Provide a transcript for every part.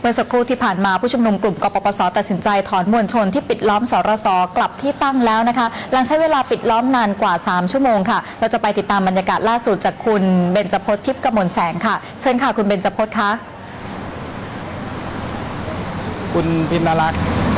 เมื่อสักครู่ที่ผ่านมาผู้ชุมนุมกลุ่มกปปสตัดสินใจถอนมวลชนที่ปิดล้อมสรสกลับที่ตั้งแล้วนะคะ หลังใช้เวลาปิดล้อมนานกว่า 3 ชั่วโมงค่ะ เราจะไปติดตามบรรยากาศล่าสุดจากคุณเบญจพจน์ทิพย์กมลแสงค่ะ เชิญค่ะคุณเบญจพจน์คะ คุณพิมนารา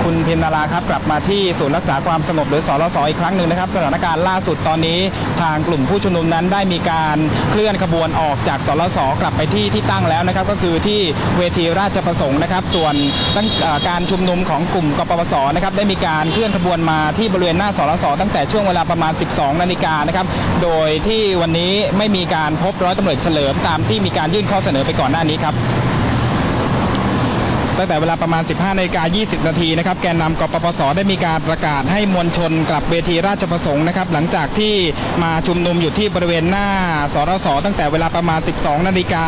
คุณพิมนาราครับกลับมาที่ศูนย์รักษาความสงบหรือสรสอีกครั้งหนึ่งนะครับ สถานการณ์ล่าสุดตอนนี้ ทางกลุ่มผู้ชุมนุมนั้นได้มีการเคลื่อนขบวนออกจากสรสกลับไปที่ที่ตั้งแล้วนะครับ ก็คือที่เวทีราชประสงค์นะครับ ส่วนตั้งเอ่อการชุมนุมของกลุ่มกปปสนะครับได้มีการเคลื่อนขบวนมาที่บริเวณหน้าสรสตั้งแต่ช่วงเวลาประมาณ 12 นาฬิกานะครับโดยที่วันนี้ไม่มีการพบร้อยตำรวจเฉลิมตามที่มีการยื่นข้อเสนอไปก่อนหน้านี้ครับ ตั้งแต่เวลาประมาณ 15นาฬิกา20 นาทีนะครับ แกนนำกปปส ได้มีการประกาศให้มวลชนกลับเวทีราชประสงค์นะครับ หลังจากที่มาชุมนุมอยู่ที่บริเวณหน้าสรสตั้งแต่เวลาประมาณ 12 นาฬิกา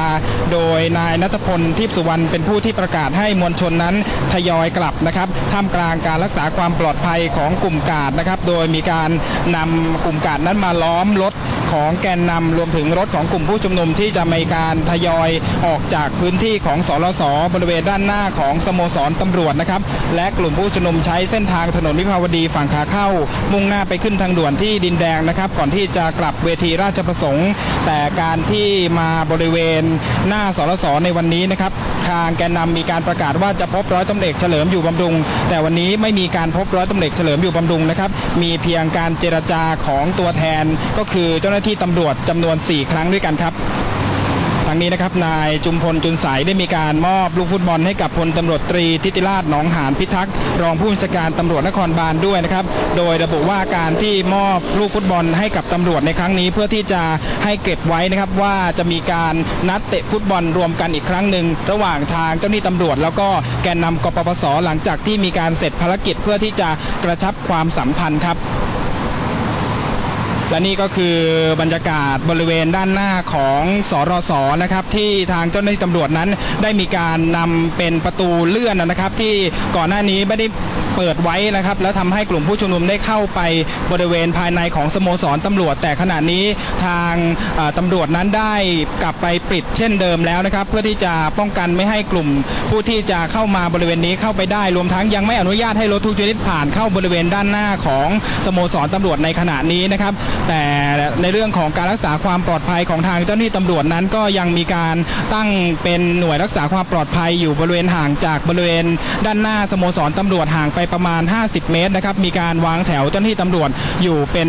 โดยนายนัทพลทิพสุวรรณเป็นผู้ที่ประกาศให้มวลชนนั้นทยอยกลับนะครับ ท่ามกลางการรักษาความปลอดภัยของกลุ่มกาดนะครับ โดยมีการนำกลุ่มกาดนั้นมาล้อมรถของแกนนำรวมถึงรถของกลุ่มผู้ชุมนุมที่จะมีการทยอยออกจากพื้นที่ของสรสบริเวณด้านหน้าของสโมสรตำรวจนะครับ และกลุ่มผู้ชุมนุมใช้เส้นทางถนนวิภาวดีฝั่งขาเข้า มุ่งหน้าไปขึ้นทางด่วนที่ดินแดงนะครับ ก่อนที่จะกลับเวทีราชประสงค์ แต่การที่มาบริเวณหน้าสรสในวันนี้นะครับ ทางแกนนำมีการประกาศว่าจะพบร้อยตำรวจเอกเฉลิมอยู่บำรุง แต่วันนี้ไม่มีการพบร้อยตำรวจเอกเฉลิมอยู่บำรุงนะครับ มีเพียงการเจรจาของตัวแทนก็คือเจ้าหน้าที่ตำรวจจำนวน 4 ครั้งด้วยกันครับ งนี้นะครับนายจุมพลจุนสายได้มีการมอบลูกฟุตบอลให้กับพลตำรวจตรีทิติราชหนองหานพิทักษ์รองผู้บัญชาการตำรวจนครบาลด้วยนะครับ โดยระบุว่าการที่มอบลูกฟุตบอลให้กับตำรวจในครั้งนี้ เพื่อที่จะให้เก็บไว้นะครับว่าจะมีการนัดเตะฟุตบอลรวมกันอีกครั้งหนึ่งระหว่างทางเจ้าหน้าที่ตำรวจ แล้วก็แกนนำกปปสหลังจากที่มีการเสร็จภารกิจเพื่อที่จะกระชับความสัมพันธ์ครับ และนี่ก็คือบรรยากาศบริเวณด้านหน้าของสรสนะครับที่ทางเจ้าหน้าที่ตำรวจนั้นได้มีการนำเป็นประตูเลื่อนนะครับ ที่ก่อนหน้านี้ไม่ได้ เปิดไว้นะครับ แล้วทำให้กลุ่มผู้ชุมนุมได้เข้าไปบริเวณภายในของสโมสรตำรวจ แต่ขณะนี้ทางตำรวจนั้นได้กลับไปปิดเช่นเดิมแล้วนะครับ เพื่อที่จะป้องกันไม่ให้กลุ่มผู้ที่จะเข้ามาบริเวณนี้เข้าไปได้ รวมทั้งยังไม่อนุญาตให้รถทุกชนิดผ่านเข้าบริเวณด้านหน้าของสโมสรตำรวจในขณะนี้นะครับ แต่ในเรื่องของการรักษาความปลอดภัยของทางเจ้าหน้าที่ตำรวจนั้นก็ยังมีการตั้งเป็นหน่วยรักษาความปลอดภัยอยู่บริเวณห่างจากบริเวณด้านหน้าสโมสรตำรวจห่างไปประมาณ 50 เมตรนะครับมีการวางแถวเจ้าหน้าที่ตำรวจอยู่เป็น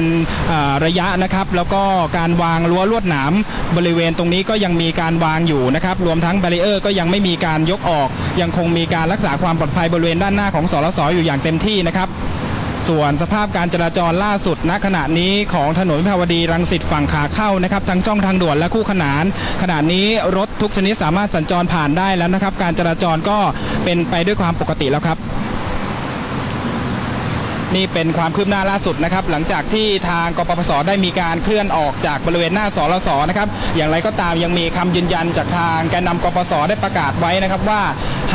ระยะนะครับแล้วก็การวางรั้วลวดหนามบริเวณตรงนี้ก็ยังมีการวางอยู่นะครับรวมทั้งแบรีเออร์ก็ยังไม่มีการยกออก ยังคงมีการรักษาความปลอดภัยบริเวณด้านหน้าของสรสอยู่อย่างเต็มที่นะครับส่วนสภาพการจราจรล่าสุดณขณะนี้ของถนนวิภาวดีรังสิตฝั่งขาเข้านะครับทั้งช่องทางด่วนและคู่ขนาน ขณะนี้รถทุกชนิดสามารถสัญจรผ่านได้แล้วนะครับ การจราจรก็เป็นไปด้วยความปกติแล้วครับ นี่เป็นความคืบหน้าล่าสุดนะครับ หลังจากที่ทางกปปสได้มีการเคลื่อนออกจากบริเวณหน้าสรสนะครับ อย่างไรก็ตามยังมีคำยืนยันจากทางแกนนำกปปสได้ประกาศไว้นะครับว่า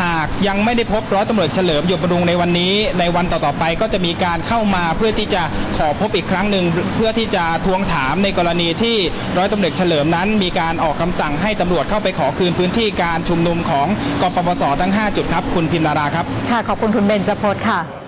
หากยังไม่ได้พบร้อยตำรวจเฉลิมอยู่บรุงในวันนี้ ในวันต่อๆไปก็จะมีการเข้ามาเพื่อที่จะขอพบอีกครั้งหนึ่งเพื่อที่จะทวงถามในกรณีที่ร้อยตำรวจเฉลิมนั้น มีการออกคำสั่งให้ตำรวจเข้าไปขอคืนพื้นที่การชุมนุมของกปปสทั้ง 5 จุดครับ คุณพิมนาราครับ ค่ะ ขอบคุณคุณเบญจพจน์ค่ะ